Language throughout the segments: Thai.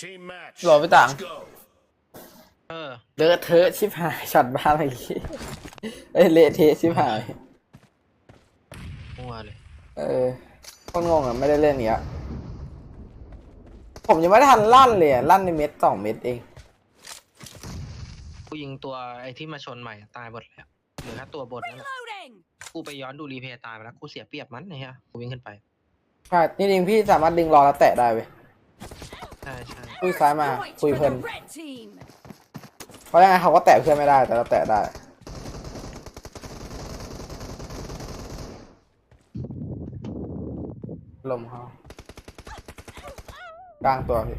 Team match. หล่อไปต่าง Let's go. เออเลอะเทอะชิบหายช็อตบ้าอะไรอย่างงี้เอ้ยเละเทะชิบหาย มั่วเลย เออคนงงอะไม่ได้เล่นเนี้ยผมยังไม่ได้ทันลั่นเลยอะลั่นในเม็ดสองเม็ดเอง กูยิงตัวไอ้ที่มาชนใหม่ตายหมดแล้วเหลือแค่ตัวบนนั่นแหละ Reloading! กูไปย้อนดูรีเพย์ตายไปแล้ว กูเสียเปรียบมันนะฮะกูวิ่งขึ้นไป ใช่ นี่จริงพี่สามารถดึงรอแล้วแตะได้เว้ย ใช่ใช่คุยซ้ายมา Point คุย for เพลิน the red team! เพราะยังไงเขาก็แตะเพื่อนไม่ได้ แต่เราแตะได้ ลมเขากลางตัวพี่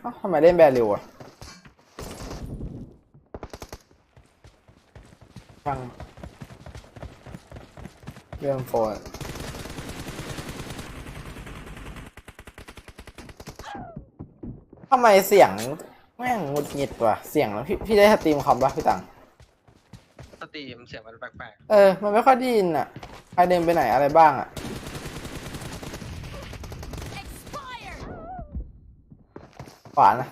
เอ้าทำไมเล่นแบริวอะ ช่างเรื่องโฟนทำไมเสียงแม่งหงุดหงิดว่ะ เสียงแล้วพี่พี่ได้สตรีมคอมปะพี่ตัง สตรีมเสียงมันแปลกเออ มันไม่ค่อยได้ยินอะ ใครเดินไปไหนอะไรบ้างอะ Expired! ขวานะ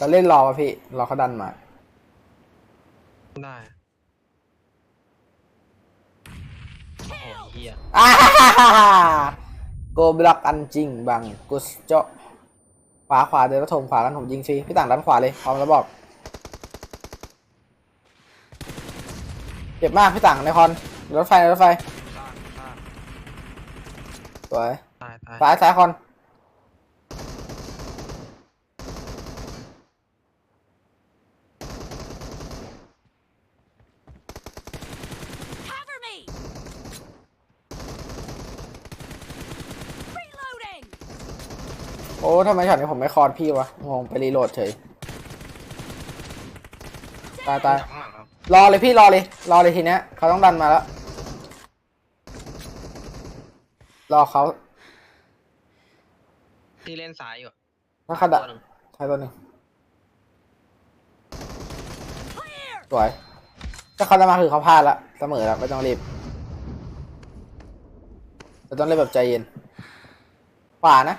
จะเล่นรอป่ะพี่ รอเขาดันมาๆได้โอ้โหเฮียอ่าโกบล็อกอันจริงบังกุสโจขวาขวาเดินแล้วถมขวากันผมยิงฟรีพี่ต่างด้านขวาเลยพร้อมแล้วบอกเจ็บมากพี่ต่างในคอนรถไฟรถไฟล่างล่างสวยตายตายซ้ายซ้ายคอน Cover me! Reloading! โอ้ทำไมช็อตนี้ผมไม่คอนพี่วะ งงไปรีโหลดเฉย ตายตายจากข้างหลังครับรอเลยพี่รอเลย รอเลยทีเนี้ย เขาต้องดันมาแล้ว รอเขาที่เล่นซ้ายอยู่ถ้าเขาดันตัวหนึ่งใช่ตัวหนึ่ง Clear! สวย ถ้าเขาจะมาคือเขาพลาดละเสมอแล้วไม่ต้องรีบเราต้องเล่นแบบใจเย็นขวานะ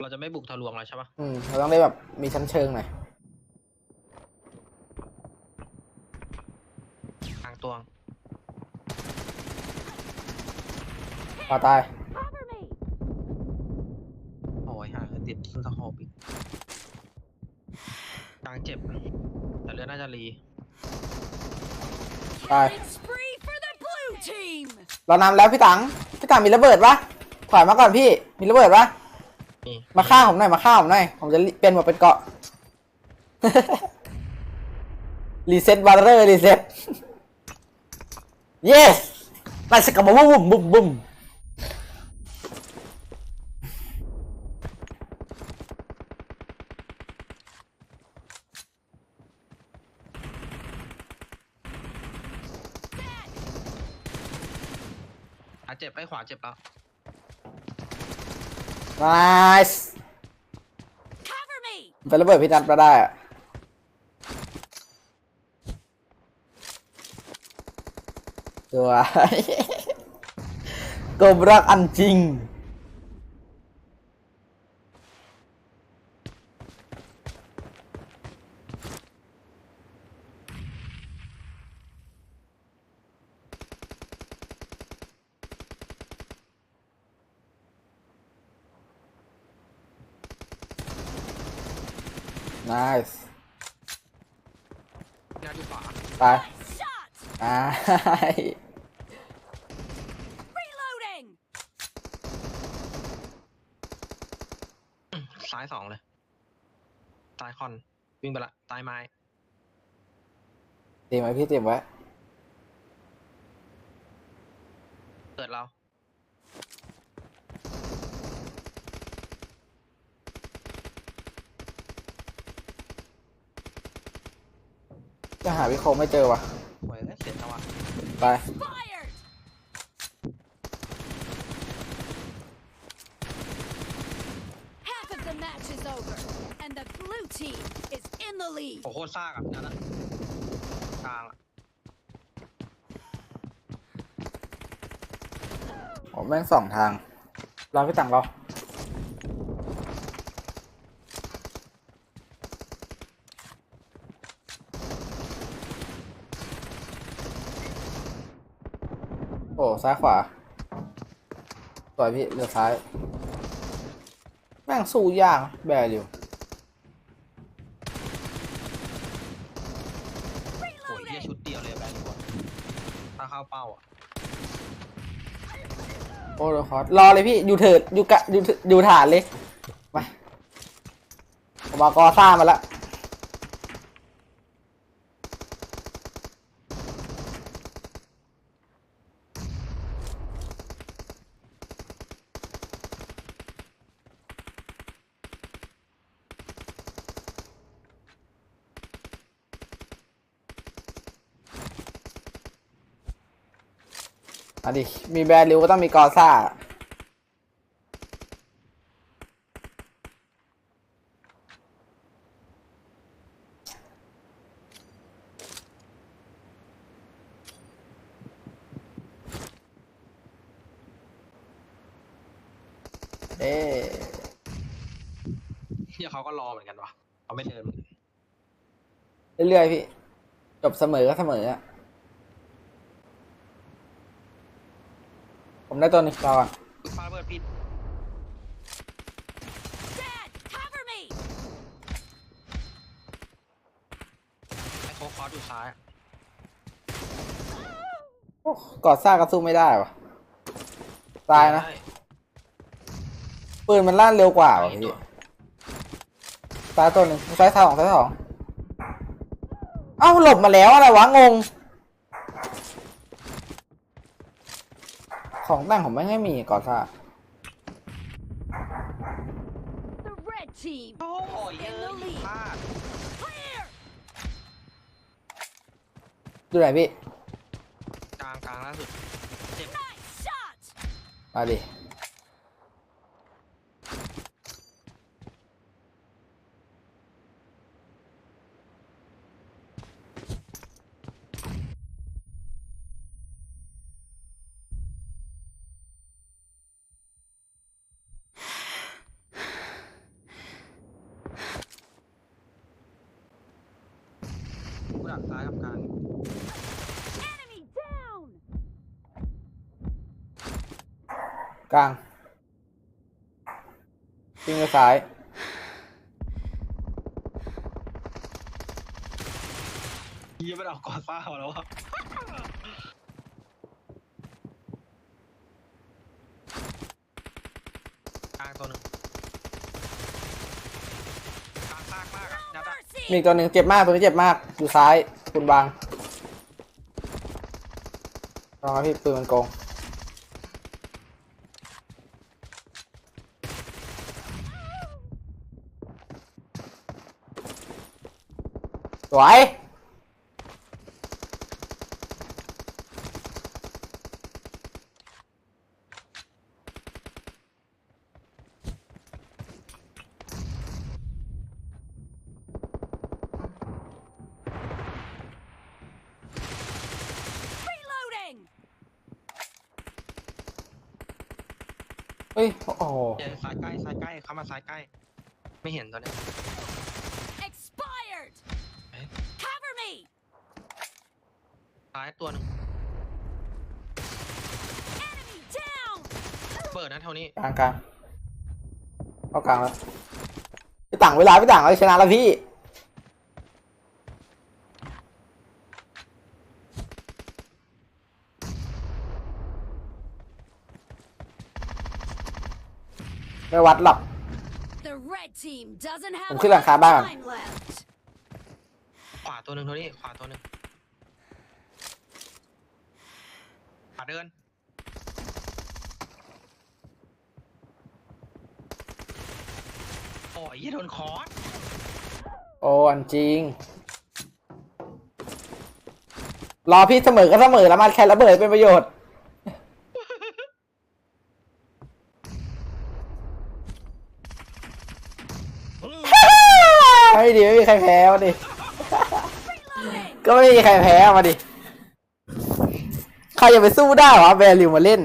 เราจะไม่บุกทะลวงแล้วใช่ปะอืมเราต้องเล่นแบบมีชั้นเชิงหน่อยทางตัวงขวาตาย Cover me! โอ้ยห่าติดขึ้นสะโคบอีกกลางเจ็บ แต่เรือน่าจะรี ตาย Killing spree for the blue team! เรานำแล้วพี่ตังพี่ตังมีระเบิดปะถอยมาก่อนพี่ มีระเบิดปะนี่ มาฆ่าผมหน่อยมาฆ่าผมหน่อยผมจะเปลี่ยนหมดเป็นเกาะ รีเซ็ตบาร์เรอร์รีเซ็ต yes ไล่สกัดบุ้มบุ้มบุ้มบุ้มขาเจ็บไอ้ขวาเจ็บแล้ ว nice Cover me! เป็นระเบิดพี่นัทมาได้อะสวยกบรักอันจริง nice หน้าที่ขวาไป Shot! ไป Reloading! ซ้ายสองเลยซ้ายคอน วิ่งไปละซ้ายไม้เตรียมไว้พี่เตรียมไว้ เกิดเรา จะหาวิโคไม่เจอว่ะโอ้ยเสียจังหวะไป Fired! Half of the match is is over, and the blue team is in the lead. โอ้โหโคตรซากอะนั่นอะกลางอะโอ้แม่งสองทาง รอพี่ตังรอ โอ้ซ้ายขวาสวยพี่เหลือซ้าย แม่งสู้ยากแบริวโอ้ยเฮีย Reloading. ชุดเดียวเลยแบนดีกว่าถ้าเข้าเป้าอะโอ้โหคอร์สรอเลยพี่ อยู่เถิดอยู่กะอยู่เถิดอยู่ฐานเลยไปผมมากอซ่ามาละ อะดิ มีแบรริวก็ต้องมีกอซ่า เอ๊เฮียเขาก็รอเหมือนกันวะเขาไม่เดินเรื่อยๆพี่ จบเสมอก็เสมออะผม ได้ตัวหนึ่งก่อนปาระเบิดปิด Dad, cover me. ไอ้โคกคอร์สอยู่ซ้ายอะโอ้กอดซ่าก็สู้ไม่ได้วะตายนะได้ปืนมันลั่นเร็วกว่าว่ะไอ้พี่ตัวซ้ายตัวหนึ่งซ้ายสองซ้ายสองเอ้าหลบมาแล้วอะไรวะงง ของแต่งผมไม่ให้มีกอดซ่า The red team โอ้ยเย in อะ the lead. พลาด Clear. ดูไหนพี่ กลางกลางล่าสุด Nice shot. มาดิ กูดักซ้ายกับกลาง Enemy down. กลางวิ่งไปซ้าย เฮียมันเอากอซ่ามาแล้วอะกลางตัวหนึ่งกลางซากมากอะ No ยัดอะ มีอีกตัวหนึ่งเจ็บมากตัวนี้เจ็บมากอยู่ซ้ายคุณบางรอพี่ปืนมันโกงสวย เฮ้ยโอ้โหเจอซ้ายใกล้ซ้ายใกล้เข้ามาซ้ายใกล้ ไม่เห็นตอนเนี้ย Expired. Eh? Cover me. ซ้ายตัวหนึ่ง Enemy down. เปิดนะเท่านี้กลางกลางเข้ากลางแล้วพี่ต่างเวลาพี่ต่างเราชนะแล้วพี่ ไม่วัดหรอก The red team doesn't have ผม a ขึ้นหลังคา lot บ้าน of ก่อน time left. ขวาตัวหนึ่งเท่านี้ขวาตัวหนึ่งขวาเดินโอ้ยยี่โดนคอร์สโอ้อันจริง รอพี่เสมอก็เสมอแล้วมาแค่ระเบิดเป็นประโยชน์ ไม่ดีไม่มีใครแพ้มาดิ ก็ไม่มีใครแพ้มาดิ ใครจะไปสู้ได้วะแบริวมาเล่น